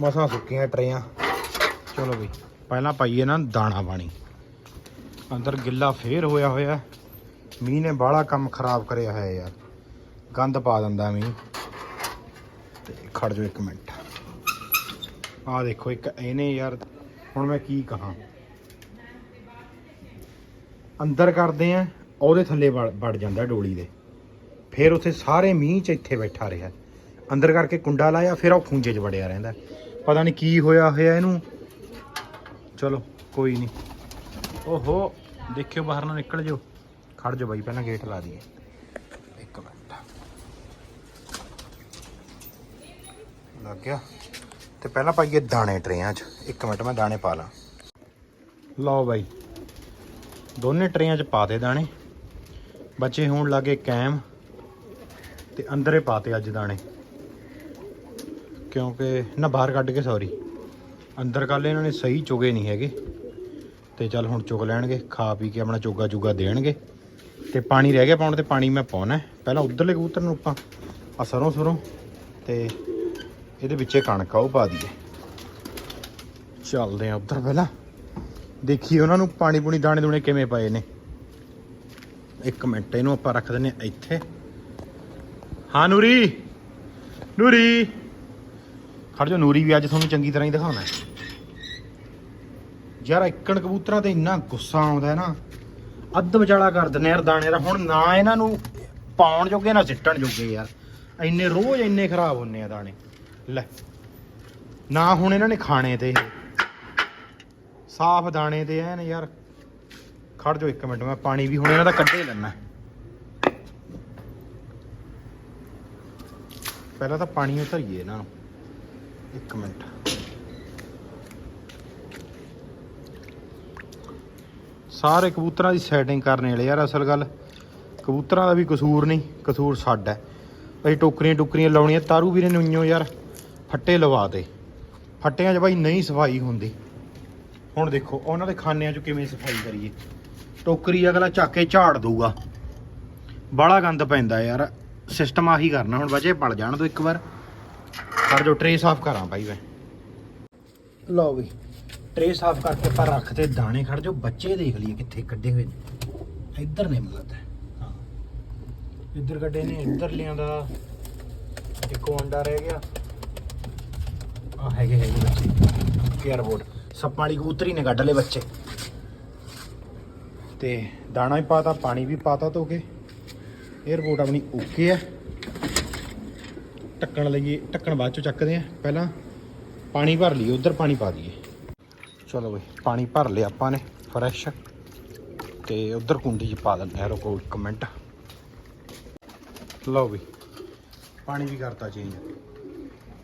ਮਸਾਂ ਸੁੱਕੀਆਂ ਟਰੇਆਂ। ਚਲੋ ਬਈ, ਪਹਿਲਾਂ ਪਾਈਏ ਨਾ ਦਾਣਾ ਪਾਣੀ। ਅੰਦਰ ਗਿੱਲਾ ਫੇਰ ਹੋਇਆ ਹੋਇਆ। ਮੀਂਹ ਨੇ ਬਾਹਲਾ ਕੰਮ ਖਰਾਬ ਕਰਿਆ ਹੋਇਆ ਯਾਰ। ਗੰਦ ਪਾ ਦਿੰਦਾ ਮੀਂਹ। ਤੇ ਖੜ ਜਾਓ ਇੱਕ ਮਿੰਟ। ਆਹ ਦੇਖੋ, ਇੱਕ ਇਹਨੇ ਯਾਰ, ਹੁਣ ਮੈਂ ਕੀ ਕਹਾਂ। ਅੰਦਰ ਕਰਦੇ ਆ, ਉਹਦੇ ਥੱਲੇ ਵੜ ਵੜ ਜਾਂਦਾ ਡੋਲੀ ਦੇ। ਫਿਰ ਉੱਥੇ ਸਾਰੇ ਮੀਂਹ ਚ ਇੱਥੇ ਬੈਠਾ ਰਿਹਾ। ਅੰਦਰ ਕਰਕੇ ਕੁੰਡਾ ਲਾਇਆ, ਫਿਰ ਉਹ ਖੂੰਜੇ 'ਚ ਵੜਿਆ ਰਹਿੰਦਾ। ਪਤਾ ਨਹੀਂ ਕੀ ਹੋਇਆ ਹੋਇਆ ਇਹਨੂੰ। ਚਲੋ, ਕੋਈ ਨਹੀਂ। ਓਹੋ, ਦੇਖਿਓ ਬਾਹਰ ਨਾ ਨਿਕਲ ਜਾਓ। ਖੜ ਜਾਓ ਬਾਈ, ਪਹਿਲਾਂ ਗੇਟ ਲਾ ਦਈਏ। ਇੱਕ ਮਿੰਟ। ਲੱਗ ਗਿਆ। ਤੇ ਪਹਿਲਾਂ ਪਾਈਏ ਦਾਣੇ ਟਰੇਆਂ 'ਚ। ਇੱਕ ਮਿੰਟ, ਮੈਂ ਦਾਣੇ ਪਾ ਲਾਂ। ਲਓ ਬਾਈ। ਦੋਨੇ ਟਰੇਆਂ 'ਚ ਪਾਤੇ ਦਾਣੇ। ਬੱਚੇ ਹੋਣ ਲੱਗੇ ਕੈਮ। ਤੇ ਅੰਦਰੇ ਪਾਤੇ ਅੱਜ ਦਾਣੇ। ਕਿਉਂਕਿ ਨਾ ਬਾਹਰ ਕੱਢ ਕੇ ਸੌਰੀ ਅੰਦਰ ਕੱਲ ਇਹਨਾਂ ਨੇ ਸਹੀ ਚੁਗੇ ਨਹੀਂ ਹੈਗੇ। ਤੇ ਚੱਲ ਹੁਣ ਚੁਗ ਲੈਣਗੇ, ਖਾ ਪੀ ਕੇ ਆਪਣਾ ਚੋਗਾ ਚੁਗਾ ਦੇਣਗੇ। ਤੇ ਪਾਣੀ ਰਹਿ ਗਿਆ ਪਾਉਣ ਤੇ ਪਾਣੀ ਮੈਂ ਪਾਉਣਾ ਪਹਿਲਾਂ ਉਧਰਲੇ ਕਬੂਤਰ ਨੂੰ ਆਪਾਂ ਆ ਸਰੋਂ ਸਰੋਂ, ਤੇ ਇਹਦੇ ਵਿੱਚੇ ਕਣਕ ਆ, ਉਹ ਪਾ ਦਈਏ। ਚੱਲਦੇ ਆ ਉਧਰ ਪਹਿਲਾਂ। ਦੇਖੀਏ ਉਹਨਾਂ ਨੂੰ ਪਾਣੀ ਪੂਣੀ ਦਾਣੇ ਦੂਣੇ ਕਿਵੇਂ ਪਏ ਨੇ। ਇੱਕ ਮਿੰਟ, ਇਹਨੂੰ ਆਪਾਂ ਰੱਖ ਦਿੰਨੇ ਆ ਇੱਥੇ। ਹਾਂ, ਨੂਰੀ। ਨੂਰੀ। ਖੜ ਜਾ, ਨੂਰੀ ਵੀ ਅੱਜ ਤੁਹਾਨੂੰ ਚੰਗੀ ਤਰ੍ਹਾਂ ਹੀ ਦਿਖਾਉਣਾ ਯਾਰ, ਇੱਕਣ ਕਬੂਤਰਾਂ ਤੇ ਇੰਨਾ ਗੁੱਸਾ ਆਉਂਦਾ ਹੈ ਨਾ। ਅੱਧ ਵਿਚਾਲਾ ਕਰ ਦਿੰਦੇ ਯਾਰ ਦਾਣੇ ਦਾ ਹੁਣ ਨਾ ਇਹਨਾਂ ਨੂੰ ਪਾਉਣ ਜੋਗੇ, ਨਾ ਸਿੱਟਣ ਜੋਗੇ ਯਾਰ। ਇੰਨੇ ਰੋਜ਼ ਇੰਨੇ ਖਰਾਬ ਹੁੰਨੇ ਆ ਦਾਣੇ। ਲੈ, ਨਾ ਹੁਣ ਇਹਨਾਂ ਨੇ ਖਾਣੇ ਤੇ ਸਾਫ਼ ਦਾਣੇ ਤੇ ਐਨ ਯਾਰ। ਖੜ ਜਾਓ ਇੱਕ ਮਿੰਟ, ਮੈਂ ਪਾਣੀ ਵੀ ਹੁਣ ਇਹਨਾਂ ਦਾ ਕੱਢੇ ਲੈਣਾ ਪਹਿਲਾਂ ਤਾਂ ਪਾਣੀ ਉਤਰੀਏ ਇਹਨਾਂ ਨੂੰ। ਇੱਕ ਮਿੰਟ। ਸਾਰੇ ਕਬੂਤਰਾਂ ਦੀ ਸੈਟਿੰਗ ਕਰਨੇ ਵਾਲੇ ਯਾਰ ਅਸਲ ਗੱਲ। ਕਬੂਤਰਾਂ ਦਾ ਵੀ ਕਸੂਰ ਨਹੀਂ, ਕਸੂਰ ਸਾਡਾ ਹੈ। ਅਸੀਂ ਟੋਕਰੀਆਂ ਟੁਕਰੀਆਂ ਲਾਉਣੀਆਂ, ਤਾਰੂ ਵੀਰੇ ਨੂੰ ਇੰਨੋ ਯਾਰ ਫੱਟੇ ਲਵਾ ਦੇ। ਫੱਟਿਆਂ 'ਚ ਬਾਈ ਨਹੀਂ ਸਫ਼ਾਈ ਹੁੰਦੀ। ਹੁਣ ਦੇਖੋ, ਉਹਨਾਂ ਦੇ ਖਾਨਿਆਂ 'ਚ ਕਿਵੇਂ ਸਫ਼ਾਈ ਕਰੀਏ। ਟੋਕਰੀ ਅਗਲਾ ਚੱਕ ਕੇ ਝਾੜ ਦਊਗਾ। ਬਾਲਾ ਗੰਦ ਪੈਂਦਾ ਯਾਰ। ਸਿਸਟਮ ਆਹੀ ਕਰਨਾ, ਹੁਣ ਵਜੇ ਪੜ ਜਾਣ ਦੋ ਇੱਕ ਵਾਰ। ਕਰ ਜੋ ਟਰੇ ਸਾਫ਼ ਕਰਾਂ ਭਾਈ ਮੈਂ। ਲਓ ਵੀ ਟਰੇ ਸਾਫ਼ ਕਰਕੇ ਆਪਾਂ ਰੱਖਤੇ ਦਾਣੇ ਖੜ ਜੋ ਬੱਚੇ ਦੇਖ ਲਈਏ ਕਿੱਥੇ ਕੱਢੇ ਹੋਏ ਨੇ। ਇੱਧਰ ਨੇ ਮਤਲਬ ਹਾਂ। ਇੱਧਰ ਕੱਢੇ ਨੇ ਇੱਧਰ ਲਿਆਂਦਾ ਇੱਕ ਅੰਡਾ ਰਹਿ ਗਿਆ। ਆ ਹੈਗੇ ਹੈਗੇ ਬੱਚੇ। ਏਅਰਬੋਰਡ ਸੱਪਾਂ ਵਾਲੀ ਕਬੂਤਰੀ ਨੇ ਕੱਢ ਲਏ ਬੱਚੇ। ਤੇ ਦਾਣਾ ਵੀ ਪਾਤਾ, ਪਾਣੀ ਵੀ ਪਾਤਾ ਧੋ ਕੇ। ਏਅਰਪੋਰਟ ਆਪਣੀ ਓਕੇ ਹੈ। ਢੱਕਣ ਲਈਏ ਢੱਕਣ ਬਾਅਦ ਚੋਂ ਚੱਕਦੇ ਆ ਪਹਿਲਾਂ ਪਾਣੀ ਭਰ ਲਈਏ, ਉਧਰ ਪਾਣੀ ਪਾ ਦਈਏ। ਚਲੋ ਬਈ, ਪਾਣੀ ਭਰ ਲਿਆ ਆਪਾਂ ਨੇ ਫਰੈਸ਼ ਤੇ ਉਧਰ ਕੁੰਡੀ 'ਚ ਪਾ ਦਿੰਦੇ ਆ ਰੁਕੋ ਇੱਕ ਮਿੰਟ। ਲਓ ਵੀ ਪਾਣੀ ਵੀ ਕਰਤਾ ਚੇਂਜ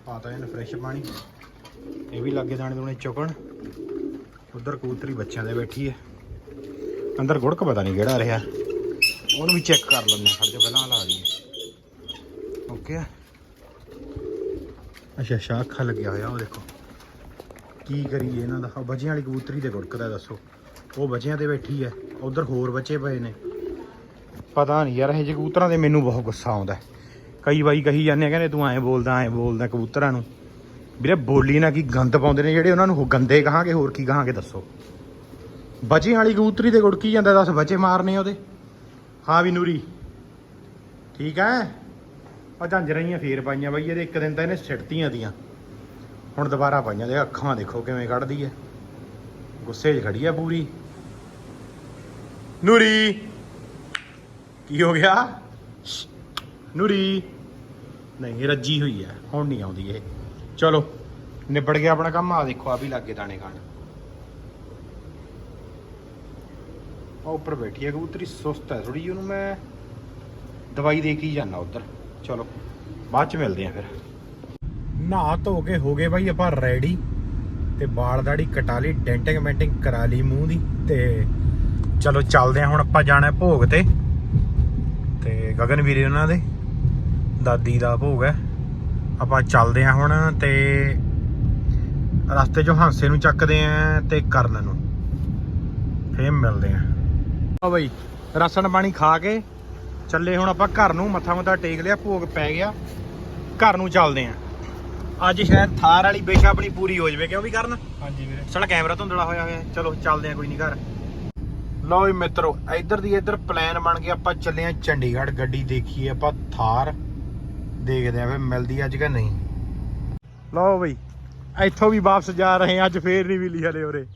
ਪਾਤਾ ਇਹਨੇ ਫਰੈਸ਼ ਪਾਣੀ। ਇਹ ਵੀ ਲੱਗੇ ਦਾਣੇ ਦੂਣੇ ਚੁਕਣ। ਉਧਰ ਕਬੂਤਰੀ ਬੱਚਿਆਂ ਦੇ ਬੈਠੀ ਹੈ। ਅੰਦਰ ਗੁੜਕ ਪਤਾ ਨਹੀਂ ਕਿਹੜਾ ਰਿਹਾ। ਉਹਨੂੰ ਵੀ ਚੈੱਕ ਕਰ ਲੈਂਦੇ ਹਾਂ ਖੜ ਜਾ ਪਹਿਲਾਂ ਲਾ ਲਈਏ। ਓਕੇ ਅੱਛਾ ਅੱਛਾ, ਅੱਖਾਂ ਲੱਗਿਆ ਹੋਇਆ ਉਹ ਦੇਖੋ। ਕੀ ਕਰੀਏ ਇਹਨਾਂ ਦਾ? ਆਹ ਬੱਚਿਆਂ ਵਾਲੀ ਕਬੂਤਰੀ ਤੇ ਗੁੜਕਦਾ, ਦੱਸੋ। ਉਹ ਬੱਚਿਆਂ ਤੇ ਬੈਠੀ ਹੈ ਉਧਰ ਹੋਰ ਬੱਚੇ ਪਏ ਨੇ। ਪਤਾ ਨਹੀਂ ਯਾਰ, ਇਹ ਜਿਹੇ ਕਬੂਤਰਾਂ ਤੇ ਮੈਨੂੰ ਬਹੁਤ ਗੁੱਸਾ ਆਉਂਦਾ ਕਈ ਵਾਰੀ ਕਹੀ ਜਾਂਦੇ ਆ, ਕਹਿੰਦੇ ਤੂੰ ਐਂ ਬੋਲਦਾ ਐਂ ਬੋਲਦਾ ਕਬੂਤਰਾਂ ਨੂੰ। ਵੀਰੇ, ਬੋਲੀ ਨਾ ਕੀ ਗੰਦ ਪਾਉਂਦੇ ਨੇ ਜਿਹੜੇ ਉਹਨਾਂ ਨੂੰ ਗੰਦੇ ਕਹਾਂਗੇ, ਹੋਰ ਕੀ ਕਹਾਂਗੇ, ਦੱਸੋ। ਬੱਚਿਆਂ ਵਾਲੀ ਕਬੂਤਰੀ ਤੇ ਗੁੜਕੀ ਜਾਂਦਾ, ਦੱਸ ਬੱਚੇ ਮਾਰਨੇ ਉਹਦੇ। ਹਾਂ ਵੀ ਨੂਰੀ। ਠੀਕ ਹੈ ਆ ਝਾਂਜਰਾਂ ਹੀ ਫੇਰ ਪਾਈਆਂ ਬਈ, ਇਹਦੇ ਇੱਕ ਦਿਨ ਤਾਂ ਇਹਨੇ ਸਿੱਟਤੀਆਂ ਦੀਆਂ ਹੁਣ ਦੁਬਾਰਾ ਪਾਈਆਂ ਦੇ ਅੱਖਾਂ ਦੇਖੋ ਕਿਵੇਂ ਕੱਢਦੀ ਹੈ ਗੁੱਸੇ 'ਚ ਖੜੀ ਆ ਪੂਰੀ। ਨੂਰੀ, ਕੀ ਹੋ ਗਿਆ? ਨੂਰੀ, ਨਹੀਂ, ਰੱਜੀ ਹੋਈ ਹੈ ਹੁਣ ਨਹੀਂ ਆਉਂਦੀ ਇਹ। ਚਲੋ, ਨਿਬੜ ਗਿਆ ਆਪਣਾ ਕੰਮ ਆ ਦੇਖੋ ਆ ਵੀ ਲੱਗੇ ਦਾਣੇ ਖਾਣ। ਉਹ ਉੱਪਰ ਬੈਠੀ ਹੈ ਕਬੂਤਰੀ, ਸੁਸਤ ਹੈ ਥੋੜੀ ਜਿਹੀ, ਉਹਨੂੰ ਮੈਂ ਦਵਾਈ ਦੇ ਕੇ ਹੀ ਜਾਣਾ ਉਧਰ। ਚਲੋ, ਬਾਅਦ ਚ ਮਿਲਦੇ ਆ ਫਿਰ। ਨਹਾ ਧੋ ਕੇ ਹੋ ਗਏ ਬਾਈ ਆਪਾਂ ਰੈਡੀ ਤੇ ਵਾਲ ਦਾੜੀ ਕਟਾ ਲਈ, ਡੈਂਟਿੰਗ ਮੈਂਟਿੰਗ ਕਰਾ ਲਈ ਮੂੰਹ ਦੀ ਤੇ ਚਲੋ ਚੱਲਦੇ ਆ ਹੁਣ ਆਪਾਂ ਜਾਣਾ ਭੋਗ ਤੇ। ਤੇ ਗਗਨ ਵੀਰੇ ਉਹਨਾਂ ਦੇ, ਦਾਦੀ ਦਾ ਭੋਗ ਹੈ। ਆਪਾਂ ਚੱਲਦੇ ਆ ਹੁਣ ਤੇ ਰਸਤੇ 'ਚੋਂ ਹਾਂਸੇ ਨੂੰ ਚੱਕਦੇ ਆ ਤੇ ਕਰਨ ਨੂੰ। ਫੇਰ ਮਿਲਦੇ ਆ। ਆ ਬਈ ਰਸਣ ਪਾਣੀ ਖਾ ਕੇ ਚੱਲੇ ਹੁਣ ਆਪਾਂ ਘਰ ਨੂੰ ਮੱਥਾ ਮੁੱਥਾ ਟੇਕ ਲਿਆ ਭੋਗ ਪੈ ਗਿਆ। ਘਰ ਨੂੰ ਚੱਲਦੇ ਆ। ਅੱਜ ਸ਼ਾਇਦ ਥਾਰ ਵਾਲੀ ਬੇਸ਼ਾ ਆਪਣੀ ਪੂਰੀ ਹੋ ਜਾਵੇ ਕਿਉਂ ਵੀ ਕਰਨ? ਹਾਂਜੀ ਵੀਰੇ। ਸਾਡਾ ਕੈਮਰਾ ਧੁੰਦਲਾ ਹੋਇਆ ਹੋਇਆ। ਚਲੋ ਚੱਲਦੇ ਆ ਕੋਈ ਨਹੀਂ ਘਰ। ਲਓ ਵੀ ਮਿੱਤਰੋ ਇੱਧਰ ਦੀ ਇੱਧਰ ਪਲਾਨ ਬਣ ਗਿਆ ਆਪਾਂ ਚੱਲੇ ਆ ਚੰਡੀਗੜ੍ਹ ਗੱਡੀ ਦੇਖੀਏ ਆਪਾਂ ਥਾਰ ਦੇਖਦੇ ਆ ਵੀ ਮਿਲਦੀ ਅੱਜ ਕਿ ਨਹੀਂ। ਲਓ ਬਈ ਇੱਥੋਂ ਵੀ ਵਾਪਸ ਜਾ ਰਹੇ ਆ ਅੱਜ ਫੇਰ ਨਹੀਂ ਮਿਲੀ ਹਲੇ ਉਰੇ।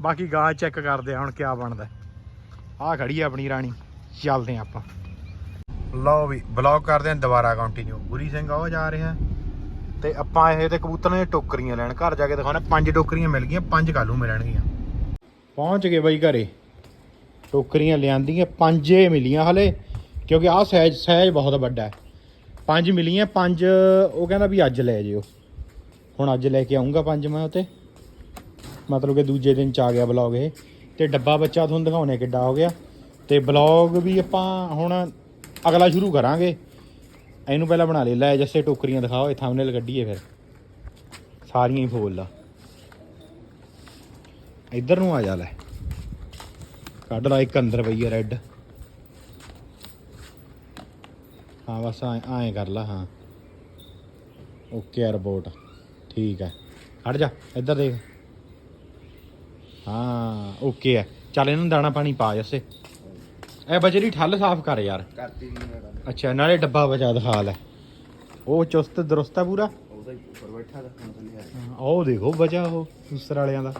ਬਾਕੀ ਗਾਂ ਚੈੱਕ ਕਰਦੇ ਆ ਹੁਣ ਕਿਆ ਬਣਦਾ। ਆਹ ਖੜੀ ਆ ਆਪਣੀ ਰਾਣੀ। ਚੱਲਦੇ ਆ ਆਪਾਂ। ਲਓ ਵੀ ਬਲੌਗ ਕਰਦੇ ਆ, ਦੁਬਾਰਾ ਕੰਟੀਨਿਊ ਗੁਰੀ ਸਿੰਘ ਉਹ ਜਾ ਰਿਹਾ। ਤੇ ਆਪਾਂ ਇਹ ਤੇ ਕਬੂਤਰਾਂ ਦੀਆਂ ਟੋਕਰੀਆਂ ਲੈਣ। ਘਰ ਜਾ ਕੇ ਦਿਖਾਉਣਾ, ਪੰਜ ਟੋਕਰੀਆਂ ਮਿਲ ਗਈਆਂ, ਪੰਜ ਕੱਲ੍ਹ ਮਿਲਣਗੀਆਂ। ਪਹੁੰਚ ਗਏ ਬਈ ਘਰੇ। ਟੋਕਰੀਆਂ ਲਿਆਂਦੀਆਂ, ਪੰਜੇ ਮਿਲੀਆਂ ਹਲੇ, ਕਿਉਂਕਿ ਆਹ ਸਾਈਜ਼ ਸਾਈਜ਼ ਬਹੁਤ ਵੱਡਾ ਹੈ। ਪੰਜ ਮਿਲੀਆਂ, ਪੰਜ, ਉਹ ਕਹਿੰਦਾ ਵੀ ਅੱਜ ਲੈ ਜਿਓ। ਹੁਣ ਅੱਜ ਲੈ ਕੇ ਆਉਂਗਾ ਪੰਜ ਮੈਂ ਉਤੇ ਮਤਲਬ ਕਿ ਦੂਜੇ ਦਿਨ ਚ ਆ ਗਿਆ ਬਲੌਗ ਇਹ। ਤੇ ਡੱਬਾ ਬੱਚਾ ਤੁਹਾਨੂੰ ਦਿਖਾਉਣੇ ਕਿੱਡਾ ਹੋ ਗਿਆ। ਤੇ ਬਲੌਗ ਵੀ ਆਪਾਂ ਹੁਣ ਅਗਲਾ ਸ਼ੁਰੂ ਕਰਾਂਗੇ। ਇਹਨੂੰ ਪਹਿਲਾਂ ਬਣਾ ਲੈ ਲੈ, ਜੱਸੇ ਟੋਕਰੀਆਂ ਦਿਖਾਓ। ਇਹ ਥੰਬਨੇਲ ਕੱਢੀਏ ਫਿਰ। ਸਾਰੀਆਂ ਹੀ ਫੋਲ ਲਾ ਇੱਧਰ ਨੂੰ ਆ ਜਾ ਲੈ। ਕੱਢ ਲਾ ਇੱਕ ਅੰਦਰ ਪਈ ਹੈ ਰੈੱਡ ਹਾਂ, ਬਸ ਐਂ ਐਂ ਕਰ ਲਾ, ਹਾਂ। ਓਕੇ ਆ ਰਿਪੋਰਟ ਠੀਕ ਹੈ ਹਟ ਜਾ। ਇੱਧਰ ਦੇਖ। ਹਾਂ ਓਕੇ ਹੈ ਚੱਲ, ਇਹਨੂੰ ਦਾਣਾ ਪਾਣੀ ਪਾ ਜੱਸੇ। ਇਹ ਬਜਰੀ ਠੱਲ ਸਾਫ਼ ਕਰ ਯਾਰ। ਕਰਤੀ ਨਹੀਂ ਮੈਂ ਗੱਲ। ਅੱਛਾ ਨਾਲੇ ਡੱਬਾ ਬਚਾ ਦਿਖਾ ਲੈ। ਉਹ ਚੁਸਤ ਦਰੁਸਤ ਆ ਪੂਰਾ? ਉਹਦਾ ਹੀ ਉੱਪਰ ਬੈਠਾ ਦਾ ਹੁਣ ਥੱਲੇ ਆ ਹਾਂ, ਉਹ ਦੇਖੋ ਬਚਾ ਉਹ ਦੂਸਰ ਵਾਲਿਆਂ ਦਾ।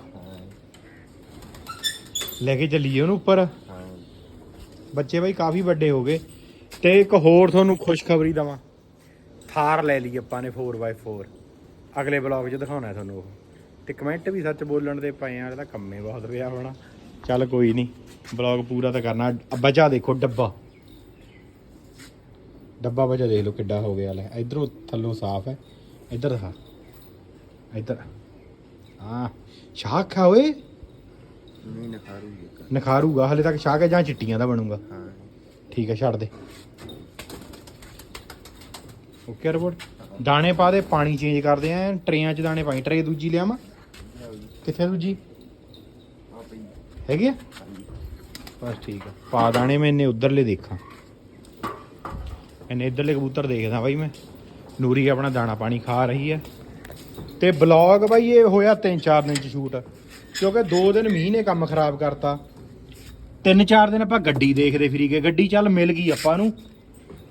ਲੈ ਕੇ ਚੱਲੀਏ ਉਹਨੂੰ ਉੱਪਰ। ਹਾਂ। ਬੱਚੇ ਬਾਈ ਕਾਫੀ ਵੱਡੇ ਹੋ ਗਏ। ਤੇ ਇੱਕ ਹੋਰ ਤੁਹਾਨੂੰ ਖੁਸ਼ਖਬਰੀ ਦਵਾਂ। ਥਾਰ ਲੈ ਲਈ ਆਪਾਂ ਨੇ 4x4 ਅਗਲੇ ਬਲੌਗ 'ਚ ਦਿਖਾਉਣਾ ਤੁਹਾਨੂੰ ਉਹ। ਤੇ ਕਮੈਂਟ ਵੀ ਸੱਚ ਬੋਲਣ ਦੇ ਪਏ ਆ ਇਹਦਾ ਕੰਮੇ ਬਹੁਤ ਪਿਆ ਹੋਣਾ। ਚੱਲ ਕੋਈ ਨਹੀਂ ਬਲੌਗ ਪੂਰਾ ਤਾਂ ਕਰਨਾ। ਬਚਾ ਦੇਖੋ ਡੱਬਾ। ਡੱਬਾ ਬਚਾ ਦੇਖ ਲਓ ਕਿੱਡਾ ਹੋ ਗਿਆ ਲੈ। ਇਧਰੋਂ ਥੱਲੋਂ ਸਾਫ਼ ਹੈ। ਇੱਧਰ ਦਿਖਾ। ਇੱਧਰ। ਹਾਂ ਸ਼ਾਖ ਆ ਓਏ। ਨਹੀਂ ਨਖਾਰੂ ਇੱਕ ਨਖਾਰੂਗਾ ਹਲੇ ਤੱਕ ਸ਼ਾਖ ਹੈ ਜਾਂ ਚਿੱਟੀਆਂ ਦਾ ਬਣੂਗਾ। ਹਾਂ। ਠੀਕ ਹੈ ਛੱਡ ਦੇ। ਓਕੇ ਰਿਪੋਰਟ ਦਾਣੇ ਪਾ ਦੇ ਪਾਣੀ ਚੇਂਜ ਕਰਦੇ ਆ। ਟਰੇਆਂ 'ਚ ਦਾਣੇ ਪਾਈ। ਟਰੇ ਦੂਜੀ ਲਿਆਵਾਂ। ਕਿੱਥੇ ਆ ਦੂਜੀ? ਆ ਹੈਗੀ ਆ? ਬਸ ਠੀਕ ਆ। ਪਾ ਦਾਣੇ ਮੈਂ ਇੰਨੇ ਉਧਰਲੇ ਦੇਖਾਂ। ਇਹਨੇ ਇਧਰਲੇ ਕਬੂਤਰ ਦੇਖਦਾ ਬਾਈ ਮੈਂ। ਨੂਰੀ ਆਪਣਾ ਦਾਣਾ ਪਾਣੀ ਖਾ ਰਹੀ ਹੈ ਤੇ ਬਲੌਗ ਬਾਈ ਇਹ ਹੋਇਆ 3-4 ਦਿਨ ਚ ਸ਼ੂਟ। ਕਿਉਂਕਿ 2 ਦਿਨ ਮੀਂਹ ਨੇ ਕੰਮ ਖਰਾਬ ਕਰਤਾ। 3-4 ਦਿਨ ਆਪਾਂ ਗੱਡੀ ਦੇਖਦੇ ਫਿਰੀ ਗਏ ਗੱਡੀ ਚੱਲ ਮਿਲ ਗਈ ਆਪਾਂ ਨੂੰ।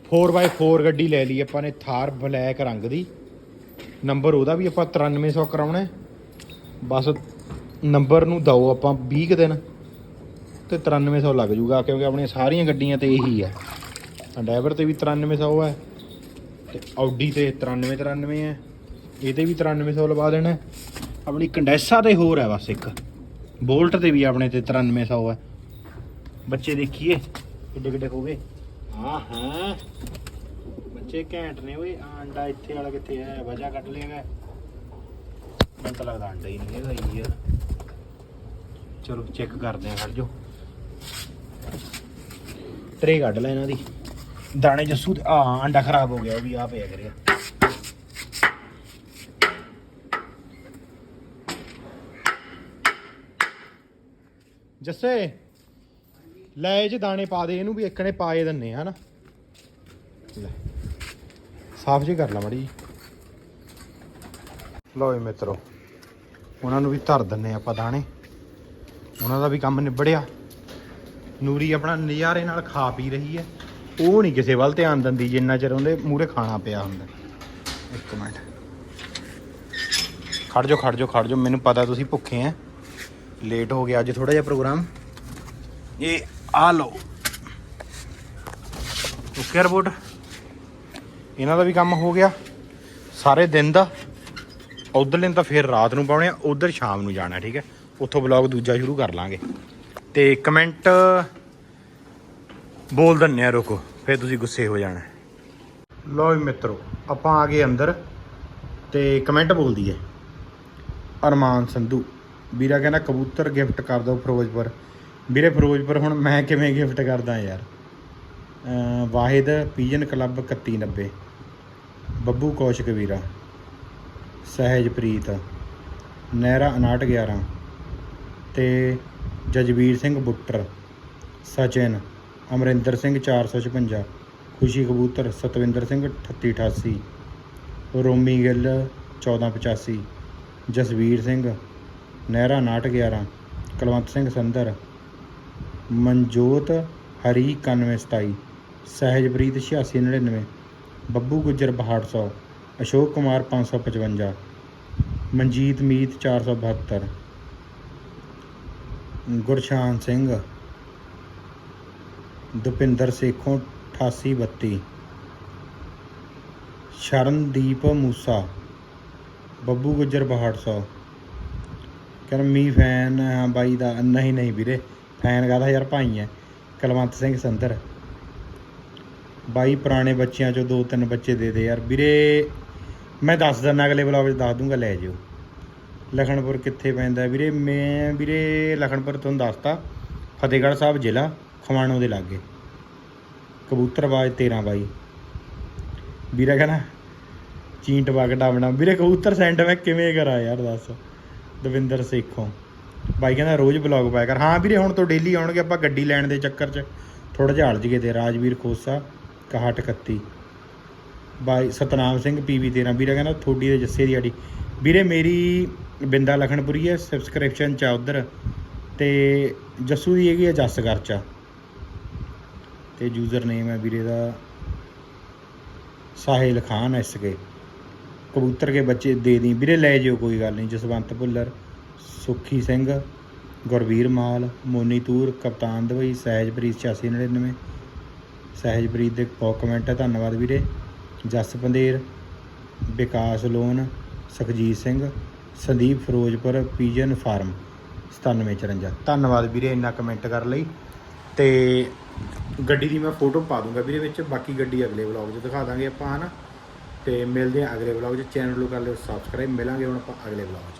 4x4 ਗੱਡੀ ਲੈ ਲਈ ਆਪਾਂ ਨੇ, ਥਾਰ ਬਲੈਕ ਰੰਗ ਦੀ। ਨੰਬਰ ਉਹਦਾ ਵੀ ਆਪਾਂ 9300 ਕਰਾਉਣਾ ਬਸ ਨੰਬਰ ਨੂੰ ਦਓ ਆਪਾਂ 20 ਕੁ ਦਿਨ ਤੇ 9300 ਲੱਗ ਜੂਗਾ, ਕਿਉਂਕਿ ਆਪਣੀਆਂ ਸਾਰੀਆਂ ਗੱਡੀਆਂ ਤੇ ਇਹੀ ਹੈ ਡਰਾਈਵਰ ਤੇ ਵੀ 9300 ਹੈ ਤੇ ਆਡੀ ਤੇ 93 93 ਹੈ ਇਹਦੇ ਵੀ 9300 ਲਵਾ ਦੇਣਾ। ਆਪਣੀ ਕੰਡੈਸਾ ਤੇ ਹੋਰ ਹੈ ਬਸ ਇੱਕ। ਬੋਲਟ ਤੇ ਵੀ ਆਪਣੇ ਤੇ 9300 ਹੈ ਬੱਚੇ ਦੇਖੀਏ, ਕਿੱਡੇ ਕਿੱਡੇ ਹੋ ਗਏ। ਹਾਂ ਹਾਂ। ਬੱਚੇ ਘੈਂਟ ਨੇ ਓਏ, ਆਂਡਾ ਇੱਥੇ ਵਾਲਾ ਕਿੱਥੇ ਹੈ ਵਜਾ ਕੱਢ ਲਿਆ ਮੈਨੂੰ ਤਾਂ ਲੱਗਦਾ ਅੰਡਾ ਹੀ ਨਹੀਂ ਯਾਰ। ਚਲੋ ਚੈੱਕ ਕਰਦੇ ਆਂ ਖੜ ਜੋ। ਟਰੇ ਕੱਢ ਲੈ ਇਹਨਾਂ ਦੀ। ਦਾਣੇ ਜੱਸੂ ਦੇ ਆ ਅੰਡਾ ਖਰਾਬ ਹੋ ਗਿਆ, ਉਹ ਵੀ ਆ ਪਿਆ ਕਰਿਆ। ਜੱਸੇ, ਲੈ ਜੇ ਦਾਣੇ ਪਾ ਦੇ, ਇਹਨੂੰ ਵੀ ਇੱਕ ਨੇ ਪਾਏ ਦਿੰਨੇ ਆ, ਹਨਾ। ਲੈ, ਸਾਫ਼ ਜੇ ਕਰ ਲਾ ਮੜੀ ਲਓ ਮਿੱਤਰੋ। ਉਹਨਾਂ ਨੂੰ ਵੀ ਧਰ ਦਿੰਨੇ ਆਪਾਂ ਦਾਣੇ। ਉਹਨਾਂ ਦਾ ਵੀ ਕੰਮ ਨਿਬੜਿਆ। ਨੂਰੀ ਆਪਣਾ ਨਜ਼ਾਰੇ ਨਾਲ ਖਾ ਪੀ ਰਹੀ ਹੈ। ਉਹ ਨਹੀਂ ਕਿਸੇ ਵੱਲ ਧਿਆਨ ਦਿੰਦੀ ਜਿੰਨਾ ਚਿਰ ਉਹਦੇ ਮੂਹਰੇ ਖਾਣਾ ਪਿਆ ਹੁੰਦਾ। ਇੱਕ ਮਿੰਟ। ਖੜ ਜਾਓ ਖੜ ਜਾਓ ਖੜ ਜਾਓ। ਮੈਨੂੰ ਪਤਾ ਤੁਸੀਂ ਭੁੱਖੇ ਆ। ਲੇਟ ਹੋ ਗਿਆ ਅੱਜ ਥੋੜਾ ਜਿਹਾ ਪ੍ਰੋਗਰਾਮ। ਇਹ ਆ ਲਓ। Okay report. ਇਹਨਾਂ ਦਾ ਵੀ ਕੰਮ ਹੋ ਗਿਆ। ਸਾਰੇ ਦਿਨ ਦਾ ਉਧਰਲੇ ਨੂੰ ਤਾਂ ਫਿਰ ਰਾਤ ਨੂੰ ਪਾਉਣੇ ਆ, ਉਧਰ ਸ਼ਾਮ ਨੂੰ ਜਾਣਾ, ਠੀਕ ਹੈ? ਉੱਥੋਂ ਵਲੌਗ ਦੂਜਾ ਸ਼ੁਰੂ ਕਰ ਲਾਂਗੇ। ਤੇ ਕਮੈਂਟ ਬੋਲ ਦਿੰਨੇ ਆ, ਰੁਕੋ, ਫਿਰ ਤੁਸੀਂ ਗੁੱਸੇ ਹੋ ਜਾਣਾ। ਲੋ ਮਿੱਤਰੋ, ਆਪਾਂ ਆ ਗਏ ਅੰਦਰ, ਤੇ ਕਮੈਂਟ ਬੋਲਦੀ ਹੈ ਅਰਮਾਨ ਸੰਧੂ, ਵੀਰਾ ਕਹਿੰਦਾ ਕਬੂਤਰ ਗਿਫਟ ਕਰ ਦਿਓ ਫਿਰੋਜ਼ਪੁਰ। ਵੀਰੇ ਫਿਰੋਜ਼ਪੁਰ ਹੁਣ ਮੈਂ ਕਿਵੇਂ ਗਿਫਟ ਕਰਦਾ ਯਾਰ? ਵਾਹਿਦ, ਪੀਜਨ ਕਲੱਬ 3190 ਬੱਬੂ ਕੌਸ਼ਿਕ ਵੀਰਾ। ਸਹਿਜਪ੍ਰੀਤ ਨਹਿਰਾ 5911 ਤੇ ਜਜਵੀਰ ਸਿੰਘ ਬੁੱਟਰ, ਸਚਿਨ ਅਮਰਿੰਦਰ ਸਿੰਘ 456 ਖੁਸ਼ੀ ਕਬੂਤਰ ਸਤਵਿੰਦਰ ਸਿੰਘ 3888 ਰੋਮੀ ਗਿੱਲ 1485 ਜਸਵੀਰ ਸਿੰਘ ਨਹਿਰਾ 911 ਕੁਲਵੰਤ ਸਿੰਘ ਸੰਦਰ ਮਨਜੋਤ ਹਰੀ 9127 ਸਹਿਜਪ੍ਰੀਤ 8699 ਬੱਬੂ ਗੁੱਜਰ 6200 ਅਸ਼ੋਕ ਕੁਮਾਰ 555 ਮਨਜੀਤ ਮੀਤ 472 ਗੁਰਸ਼ਾਨ ਸਿੰਘ, ਦੁਪਿੰਦਰ ਸੇਖੋਂ 8832 ਸ਼ਰਨਦੀਪ ਮੂਸਾ, ਬੱਬੂ ਗੁੱਜਰ 6200 ਕਰਮੀ ਫੈਨ, ਹਾਂ ਬਾਈ ਦਾ, ਨਹੀਂ ਨਹੀਂ ਵੀਰੇ, ਫੈਨ ਕਾਹਦਾ ਯਾਰ ਭਾਈ ਹੈ ਕੁਲਵੰਤ ਸਿੰਘ ਸੰਦਰ ਬਾਈ ਪੁਰਾਣੇ ਬੱਚਿਆਂ ਚੋਂ ਦੋ ਤਿੰਨ ਬੱਚੇ ਦੇ ਦੇ ਯਾਰ, ਵੀਰੇ ਮੈਂ ਦੱਸ ਦਿੰਦਾ, ਅਗਲੇ ਵਲੌਗ 'ਚ ਦੱਸ ਦੂੰਗਾ, ਲੈ ਜਿਓ। ਲਖਨਪੁਰ ਕਿੱਥੇ ਪੈਂਦਾ ਵੀਰੇ? ਮੈਂ ਵੀਰੇ ਲਖਨਪੁਰ ਤੁਹਾਨੂੰ ਦੱਸਤਾ, ਫਤਿਹਗੜ੍ਹ ਸਾਹਿਬ ਜ਼ਿਲ੍ਹਾ ਖਮਾਣੋ ਦੇ ਲਾਗੇ। ਕਬੂਤਰਬਾਜ਼ 13 ਬਾਈ। ਵੀਰਾ ਕਹਿੰਦਾ, ਚੀਂਟ ਵਗੜਾ ਬਣਾ ਵੀਰੇ ਕਬੂਤਰ ਸੈਂਡ ਮੈਂ ਕਿਵੇਂ ਕਰਾਂ ਯਾਰ, ਦੱਸ। ਦਵਿੰਦਰ ਸੇਖੋਂ। ਬਾਈ ਕਹਿੰਦਾ, ਰੋਜ਼ ਬਲੌਗ ਪਾਇਆ ਕਰ। ਹਾਂ ਵੀਰੇ, ਹੁਣ ਤੋਂ ਡੇਲੀ ਆਉਣਗੇ ਆਪਾਂ ਗੱਡੀ ਲੈਣ ਦੇ ਚੱਕਰ 'ਚ। ਥੋੜਾ ਜਿਹਾ ਹਲ ਗਏ ਤੇ, ਰਾਜਵੀਰ ਖੋਸਾ 6131 ਬਾਈ ਸਤਨਾਮ ਸਿੰਘ ਪੀਵੀ 13 ਵੀਰਾ ਕਹਿੰਦਾ ਥੋੜੀ ਦੇ ਜੱਸੇ ਦੀ ਆੜੀ। ਵੀਰੇ, ਮੇਰੀ ਬਿੰਦਾ ਲਖਣਪੁਰੀ ਹੈ ਸਬਸਕ੍ਰਿਪਸ਼ਨ ਚ ਆ ਉਧਰ। ਤੇ ਜੱਸੂ ਦੀ ਹੈਗੀ ਹੈ ਜੱਸ ਚ ਆ। ਤੇ ਯੂਜ਼ਰ ਨੇਮ ਹੈ ਵੀਰੇ ਦਾ ਸਾਹਿਲ ਖਾਨ ਐਸਕੇ ਕਬੂਤਰ ਕੇ ਬੱਚੇ ਦੇ ਦੀ ਵੀਰੇ, ਲੈ ਜਿਓ, ਕੋਈ ਗੱਲ ਨਹੀਂ। ਜਸਵੰਤ ਭੁੱਲਰ, ਸੁਖੀ ਸਿੰਘ, ਗੁਰਵੀਰ ਮਾਲ, ਮੋਨੀ ਤੂਰ, ਕਪਤਾਨ ਦਵਈ, ਸਹਿਜਪ੍ਰੀਤ 8699 ਸਹਿਜਪ੍ਰੀਤ ਦੇ ਬਹੁਤ ਕਮੈਂਟ ਹੈ। ਧੰਨਵਾਦ ਵੀਰੇ। Jas Pander, Vikas loan, Sukhjit Singh, Sandeep Firozpur, pigeon farm 9754 ਧੰਨਵਾਦ ਵੀਰੇ ਇੰਨਾ ਕਮੈਂਟ ਕਰ ਲਈ। ਤੇ ਗੱਡੀ ਦੀ ਮੈਂ ਫੋਟੋ ਪਾ ਦੂੰਗਾ ਵੀਰੇ ਵਿੱਚ, ਬਾਕੀ ਗੱਡੀ ਅਗਲੇ ਵਲੌਗ 'ਚ ਦਿਖਾ ਦਾਂਗੇ ਆਪਾਂ, ਹਨਾ? ਤੇ ਮਿਲਦੇ ਹਾਂ ਅਗਲੇ ਵਲੌਗ 'ਚ ਚੈਨਲ ਨੂੰ ਕਰ ਲਿਓ ਸਬਸਕ੍ਰਾਈਬ ਮਿਲਾਂਗੇ ਹੁਣ ਆਪਾਂ ਅਗਲੇ ਵਲੌਗ 'ਚ।